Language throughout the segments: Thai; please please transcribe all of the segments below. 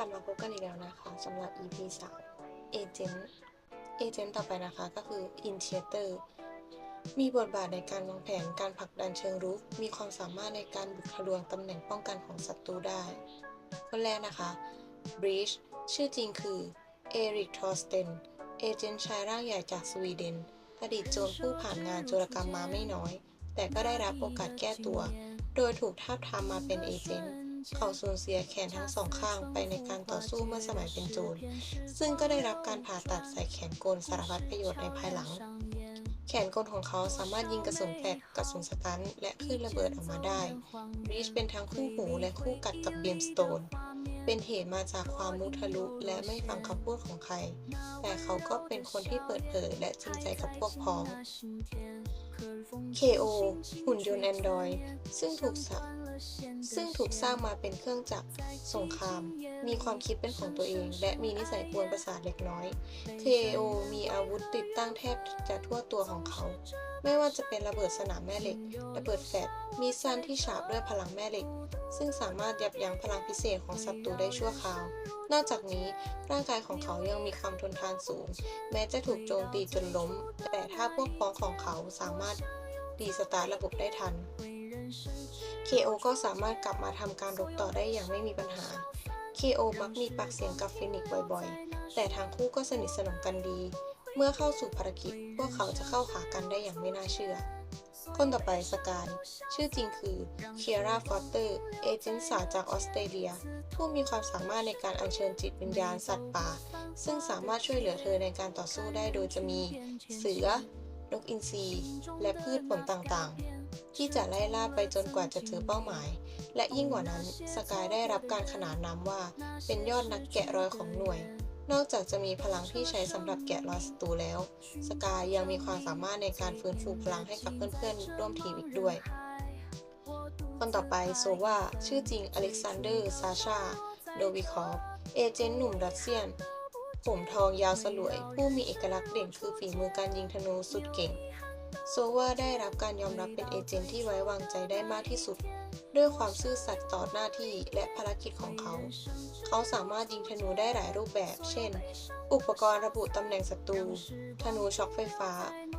กลับมาพบกันอีกแล้วนะคะสำหรับ EP 3 Agent Agent ต่อไปนะคะก็คือ Initiator มีบทบาทในการวางแผนการผลักดันเชิงรุก มีความสามารถในการบุกทะลวงตำแหน่งป้องกันของศัตรูได้ คนแรกนะคะ Breach ชื่อจริงคือ Erik Thorsten เอเจนต์ชายร่างใหญ่จากสวีเดน อดีตโจรผู้ผ่านงานโจรกรรมมาไม่น้อย แต่ก็ได้รับโอกาสแก้ตัว โดยถูกทาบทามมาเป็นเอเจนต์ เขาสูญเสียแขนทั้งสองข้างไปในการต่อสู้เมื่อสมัยเป็นโจร ซึ่งก็ได้รับการผ่าตัดใส่แขนกลสารพัดประโยชน์ในภายหลัง แขนกลของเขาสามารถยิงกระสุนแฟลชกระสุนสตันและคลื่นระเบิดออกมาได้รีชเป็นทั้งคู่หูและคู่กัดกับเบียมสโตน เป็นเหตุมาจากความมุทะลุและไม่ฟังคำพูดของใคร แต่เขาก็เป็นคนที่เปิดเผยและจริงใจกับพวกพ้อง KO หุ่นยนต์ Android ซึ่งถูกส ซึ่งถูกสร้างมาเป็นเครื่องจักรสงคราม มีความคิดเป็นของตัวเอง และมีนิสัยกวนประสาทเล็กน้อย KO มีอาวุธติดตั้งแทบจะทั่วตัวของเขา ไม่ว่าจะเป็นระเบิดสนามแม่เหล็ก ระเบิดแฟลชมีสั้นที่ฉาบด้วยพลังแม่เหล็ก ซึ่งสามารถยับยั้งพลังพิเศษของศัตรูได้ชั่วคราว นอกจากนี้ร่างกายของเขายังมีความทนทานสูง แม้จะถูกโจมตีจนล้ม แต่ถ้าพวกพ้องของเขาสามารถรีสตาร์ระบบได้ทัน KO ก็สามารถกลับมาทำการรบต่อได้อย่างไม่มีปัญหา KO มักมีปากเสียงกับฟินิกบ่อยๆ แต่ทั้งคู่ก็สนิทสนมกันดี เมื่อเข้าสู่ภารกิจ พวกเขาจะเข้าหากันได้อย่างไม่น่าเชื่อ คนต่อไปสกาย ชื่อจริงคือเคียร่าฟอสเตอร์ เอเจนต์สาวจากออสเตรเลีย ผู้มีความสามารถในการอัญเชิญจิตวิญญาณสัตว์ป่า ซึ่งสามารถช่วยเหลือเธอในการต่อสู้ได้โดยจะมี เสือ นกอินทรีและพืชผลต่างๆ ที่จะไล่ล่าไปจนกว่าจะเจอเป้าหมาย และยิ่งกว่านั้นสกายได้รับการขนานนามว่า เป็นยอดนักแกะรอยของหน่วย นอกจากจะมีพลังที่ใช้สำหรับแกะรอยศัตรูแล้ว สกายยังมีความสามารถในการฟื้นฟูพลังให้กับเพื่อนๆร่วมทีมอีกด้วย คนต่อไปโซวาชื่อจริงอเล็กซานเดอร์ซาชาโดวิคอฟเอเจนต์หนุ่มรัสเซียนผมทองยาวสลวย ผู้มีเอกลักษณ์เด่นคือฝีมือการยิงธนูสุดเก่ง โซวาได้รับการยอมรับเป็นเอเจนต์ที่ไว้วางใจได้มากที่สุด ด้วยความซื่อสัตย์ต่อหน้าที่และภารกิจของเขา เขาสามารถยิงธนูได้หลายรูปแบบ เช่น อุปกรณ์ระบุตำแหน่งศัตรู ธนูช็อคไฟฟ้า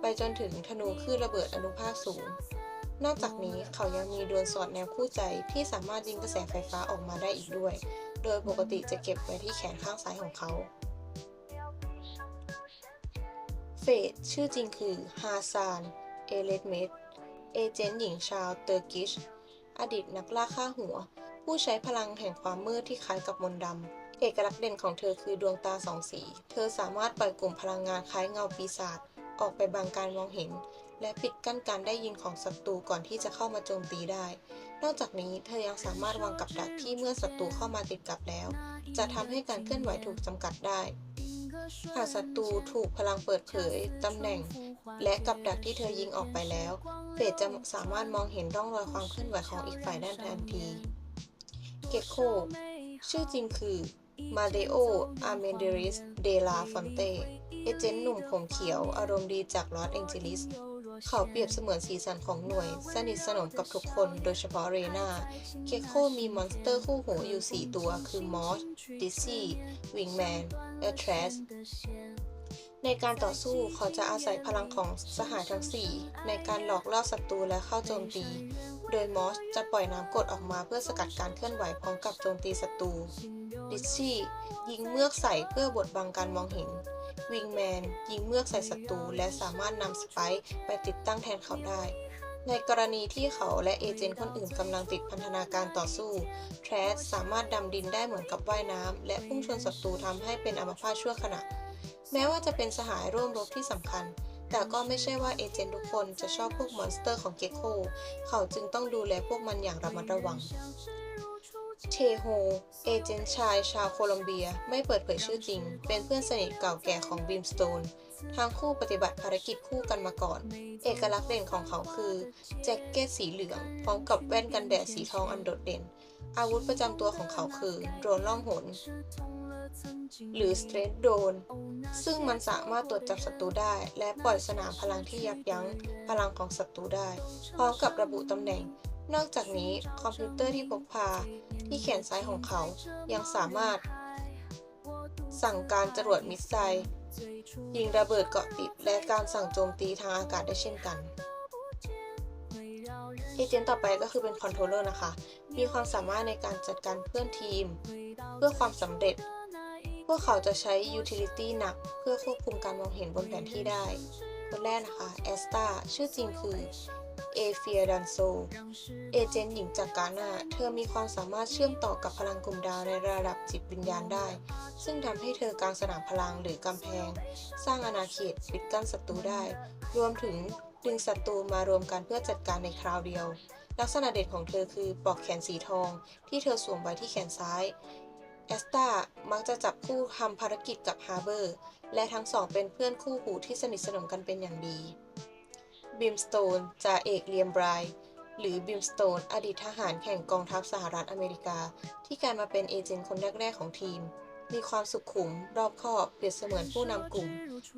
ไปจนถึงธนูคลื่นระเบิดอนุภาคสูง นอกจากนี้เขายังมีดวลสอดแนวคู่ใจที่สามารถยิงกระแสไฟฟ้าออกมาได้อีกด้วย โดยปกติจะเก็บไว้ที่แขนข้างซ้ายของเขา ฟดชื่อจริงคือฮาซาน เอเลดเมดเอเจนต์หญิงชาวเตอร์กิช อดีตนักล่าฆ่าหัว ผู้ใช้พลังแห่งความมืดที่คล้ายกับมนต์ดำ เอกลักษณ์เด่นของเธอคือดวงตาสองสี เธอสามารถปล่อยกลุ่มพลังงานคล้ายเงาปีศาจออกไปบังการมองเห็น และปิดกั้นการได้ยินของศัตรูก่อนที่จะเข้ามาโจมตีได้ นอกจากนี้เธอยังสามารถวางกับดักที่เมื่อศัตรูเข้ามาติดกับแล้ว จะทำให้การเคลื่อนไหวถูกจำกัดได้ หากศัตรูถูกพลังเปิดเผยตำแหน่ง และกับดักที่เธอยิงออกไปแล้ว เฟดจะสามารถมองเห็นร่องรอยความเคลื่อนไหวของอีกฝ่ายได้ทันที เกโคชื่อจริงคือมาเดโอ อาร์เมนเดริส เดลาฟอนเต เอเจนต์หนุ่มผมเขียว อารมณ์ดีจากลอสแองเจลิส เขาเปรียบเสมือนสีสันของหน่วย สนิทสนมกับทุกคน โดยเฉพาะเรนาเกโคมีมอนสเตอร์คู่หูอยู่ 4 ตัว คือมอสดิซี่ วิงแมนและทรสในการต่อสู้เขาจะอาศัยพลังของสหายทั้ง 4 ในการหลอกล่อศัตรูและเข้าโจมตี โดยมอสจะปล่อยน้ำกรดออกมาเพื่อสกัดการเคลื่อนไหวพร้อมกับโจมตีศัตรูดิชชี่ยิงเมือกใส่เพื่อบดบังการมองเห็น วิงแมนยิงเมือกใส่ศัตรูและสามารถนำสไปค์ไปติดตั้งแทนเขาได้ ในกรณีที่เขาและเอเจนต์คนอื่นกำลังติดพันธนาการต่อสู้ แทรสสามารถดำดินได้เหมือนกับว่ายน้ำ และพุ่งชนศัตรูทำให้เป็นอัมพาตชั่วขณะ แม้ว่าจะเป็นสหายร่วมรบที่สำคัญแต่ก็ไม่ใช่ว่าเอเจนต์ทุกคนจะชอบพวกมอนสเตอร์ของเกโคเขาจึงต้องดูแลพวกมันอย่างระมัดระวัง เทโฮ เอเจนต์ชายชาวโคลอมเบีย ไม่เปิดเผยชื่อจริง เป็นเพื่อนสนิทเก่าแก่ของบีมสโตน ทั้งคู่ปฏิบัติภารกิจคู่กันมาก่อน เอกลักษณ์เด่นของเขาคือแจ็คเก็ตสีเหลือง พร้อมกับแว่นกันแดดสีทองอันโดดเด่น อาวุธประจำตัวของเขาคือโดรนล่องหน หรือสเตรทโดน ซึ่งมันสามารถตรวจจับศัตรูได้ และปล่อยสนามพลังที่ยับยั้งพลังของศัตรูได้ พร้อมกับระบุตำแหน่ง นอกจากนี้คอมพิวเตอร์ที่พกพาที่แขนซ้ายของเขายังสามารถ สั่งการจรวดมิสไซล์ยิงระเบิดเกาะติด และการสั่งโจมตีทางอากาศได้เช่นกันเอเจนต์ต่อไปก็คือเป็นคอนโทรลเลอร์นะคะ มีความสามารถในการจัดการเพื่อนทีม เพื่อความสำเร็จ พวกเขาจะใช้ยูทิลิตี้หนัก เพื่อควบคุมการมองเห็นบนแผนที่ได้ คนแรกนะคะแอสตาชื่อจริงคือ เอเฟียดันโซ เอเจนต์หญิงจากกาหนาเธอมีความสามารถเชื่อมต่อกับพลังกลุ่มดาวในระดับจิตวิญญาณได้ ซึ่งทำให้เธอกางสนามพลังหรือกำแพง สร้างอาณาเขตปิดกั้นศัตรูได้ รวมถึงดึงศัตรูมารวมกันเพื่อจัดการในคราวเดียว ลักษณะเด่นของเธอคือปลอกแขนสีทอง ที่เธอสวมไว้ที่แขนซ้ายแอสตามักจะจับคู่ทำภารกิจกับฮาร์เบอร์ และทั้งสองเป็นเพื่อนคู่หูที่สนิทสนมกันเป็นอย่างดี บิมสโตนจ่าเอกเลียมไบรท์หรือบิมสโตนอดีตทหารแข่งกองทัพสหรัฐอเมริกา ที่กลายมาเป็นเอเจนต์คนแรก ๆ ของทีม มีความสุขุม รอบคอบ เปรียบเสมือนผู้นำกลุ่ม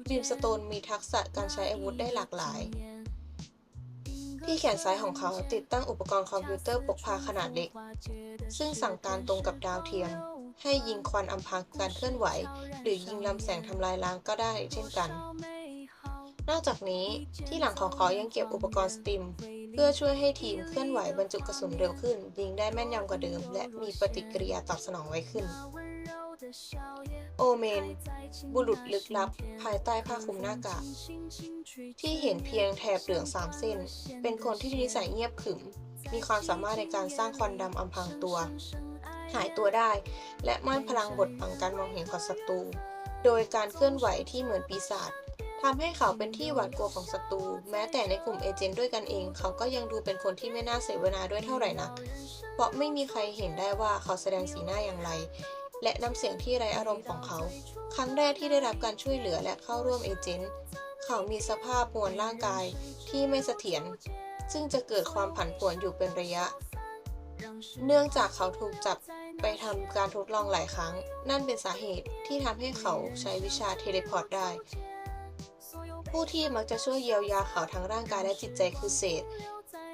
บิมสโตนมีทักษะการใช้อาวุธได้หลากหลาย ที่แขนซ้ายของเขาติดตั้งอุปกรณ์คอมพิวเตอร์พกพาขนาดเล็ก ซึ่งสั่งการตรงกับดาวเทียม ให้ยิงควันอำพรางการเคลื่อนไหว หรือยิงลำแสงทำลายล้างก็ได้เช่นกัน นอกจากนี้ที่หลังของเขายังเก็บอุปกรณ์สติม เพื่อช่วยให้ทีมเคลื่อนไหวบรรจุกระสุนเร็วขึ้น ยิงได้แม่นยำกว่าเดิม และมีปฏิกิริยาตอบสนองไวขึ้น โอเมน บุรุษลึกลับ ภายใต้ผ้าคลุมหน้ากากที่เห็นเพียงแถบเหลืองสามเส้น เป็นคนที่นิสัยเงียบขรึม มีความสามารถในการสร้างควันดำอำพรางตัว หายตัวได้ และม่านพลังบดบังการมองเห็นของศัตรูโดยการเคลื่อนไหวที่เหมือนปีศาจ ทำให้เขาเป็นที่หวาดกลัวของศัตรู แม้แต่ในกลุ่มเอเจนต์ด้วยกันเอง เขาก็ยังดูเป็นคนที่ไม่น่าเสวนาด้วยเท่าไหร่นัก เพราะไม่มีใครเห็นได้ว่าเขาแสดงสีหน้าอย่างไร และน้ำเสียงที่ไร้อารมณ์ของเขา ครั้งแรกที่ได้รับการช่วยเหลือและเข้าร่วมเอเจนต์ เขามีสภาพมวลร่างกายที่ไม่เสถียร ซึ่งจะเกิดความผันผวนอยู่เป็นระยะ เนื่องจากเขาถูกจับไปทำการทดลองหลายครั้ง นั่นเป็นสาเหตุที่ทำให้เขาใช้วิชาเทเลพอร์ตได้ ผู้ที่มักจะช่วยเยียวยาเขาทั้งร่างกายและจิตใจคือเศษ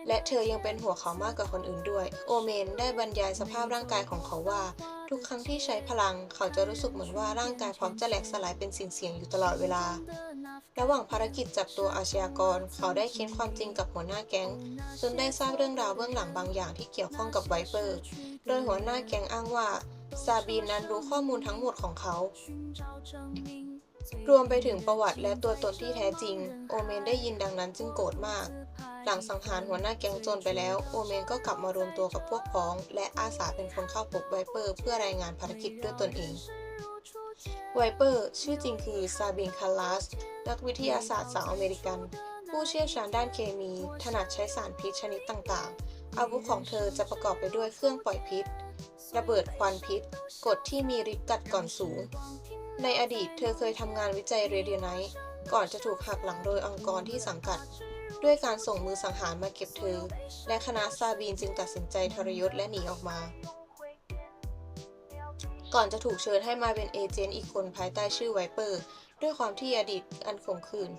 และเธอยังเป็นหัวเขามากกว่าคนอื่นด้วย โอเมนได้บรรยายสภาพร่างกายของเขาว่า ทุกครั้งที่ใช้พลัง เขาจะรู้สึกเหมือนว่าร่างกายพร้อมจะแหลกสลายเป็นสิ่งเสียงอยู่ตลอดเวลา ระหว่างภารกิจจับตัวอาชญากร เขาได้เค้นความจริงกับหัวหน้าแก๊งจนได้ทราบเรื่องราวเบื้องหลังบางอย่างที่เกี่ยวข้องกับไวเปอร์ โดยหัวหน้าแก๊งอ้างว่าซาบีนนั้นรู้ข้อมูลทั้งหมดของเขา รวมไปถึงประวัติและตัวตนที่แท้จริง โอเมนได้ยินดังนั้นจึงโกรธมาก หลังสังหารหัวหน้าแก๊งโจรไปแล้ว โอเมนก็กลับมารวมตัวกับพวกพ้อง และอาสาเป็นคนเข้าพบไวเปอร์ เพื่อรายงานภารกิจด้วยตนเองไวเปอร์ชื่อจริงคือซาบินคาลัสนักวิทยาศาสตร์สาวอเมริกัน ผู้เชี่ยวชาญด้านเคมี ถนัดใช้สารพิษชนิดต่างๆ อาวุธของเธอจะประกอบไปด้วยเครื่องปล่อยพิษ ระเบิดควันพิษกฎที่มีฤทธิ์กัดก่อนสูง ในอดีตเธอเคยทำงานวิจัยเรเดียไนท์ก่อนจะถูกหักหลังโดยองค์กรที่สังกัด ด้วยการส่งมือสังหารมาเก็บเธอ และคณะซาบีนจึงตัดสินใจทรยศและหนีออกมา ก่อนจะถูกเชิญให้มาเป็นเอเจนต์อีกคนภายใต้ชื่อไวเปอร์ ด้วยความที่อดีตอันขมขื่น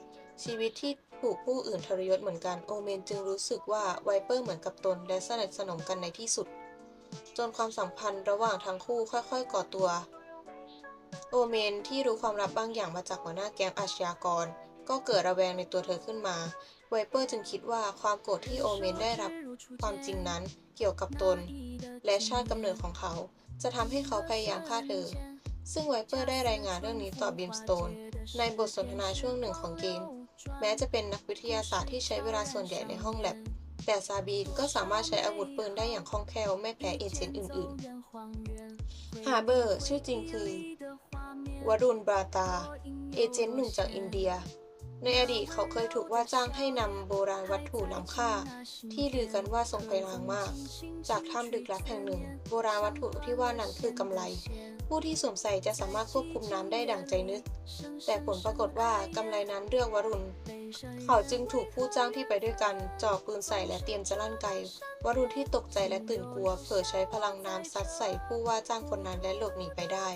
ชีวิตที่ถูกผู้อื่นทรยศเหมือนกันโอเมนจึงรู้สึกว่าไวเปอร์เหมือนกับตนและสนิทสนมกันในที่สุด จนความสัมพันธ์ระหว่างทั้งคู่ค่อยๆก่อตัว โอเมนที่รู้ความลับบางอย่างมาจากหัวหน้าแก๊งอาชญากร ก็เกิดระแวงในตัวเธอขึ้นมา ไวเปอร์จึงคิดว่าความโกรธที่โอเมนได้รับความจริงนั้นเกี่ยวกับตน และชาติกำเนิดของเขา จะทำให้เขาพยายามฆ่าเธอ ซึ่งไวเปอร์ได้รายงานเรื่องนี้ต่อบิมสโตนในบทสนทนาช่วงหนึ่งของเกม แม้จะเป็นนักวิทยาศาสตร์ที่ใช้เวลาส่วนใหญ่ในห้องแลบแต่ซาบีนก็สามารถใช้อาวุธปืนได้อย่างคล่องแคล่วไม่แพ้เอเจนต์อื่นๆ ฮาเบอร์ ชื่อจริงคือ วรุณบราตา เอเจนต์หนุ่มจากอินเดีย ในอดีตเขาเคยถูกว่าจ้างให้นำโบราณวัตถุล้ำค่า ที่ลือกันว่าทรงพลังมาก จากถ้ำดึกลับแห่งหนึ่ง โบราณวัตถุที่ว่านั้นคือกำไรผู้ที่สวมใส่จะสามารถควบคุมน้ำได้ดั่งใจนึก แต่ผลปรากฏว่ากำไรนั้นเลือกวรุณ เขาจึงถูกผู้จ้างที่ไปด้วยกันจ่อปืนใส่และเตรียมจะลั่นไกวรุณที่ตกใจและตื่นกลัว เผลอใช้พลังน้ำซัดใส่ผู้ว่าจ้างคนนั้นและหลบหนีไปได้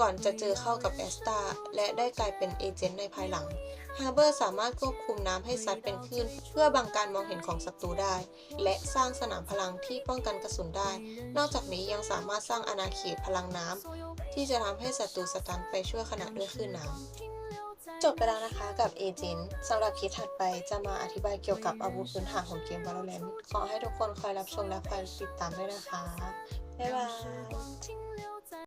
ก่อนจะเจอเข้ากับแอสตาและได้กลายเป็นเอเจนต์ในภายหลังฮาร์เบอร์สามารถควบคุมน้ำให้ซัดเป็นคลื่นเพื่อบังการมองเห็นของศัตรูได้ และสร้างสนามพลังที่ป้องกันกระสุนได้ นอกจากนี้ยังสามารถสร้างอาณาเขตพลังน้ำที่จะทำให้ศัตรูสตันไปชั่วขณะด้วยคลื่นน้ำจบไปแล้วนะคะกับเอเจนต์สำหรับคลิปถัดไปจะมาอธิบายเกี่ยวกับอาวุธพื้นฐานของเกม Valorant ขอให้ทุกคนคอยรับชมและคอยติดตามด้วยนะคะ บ๊ายบาย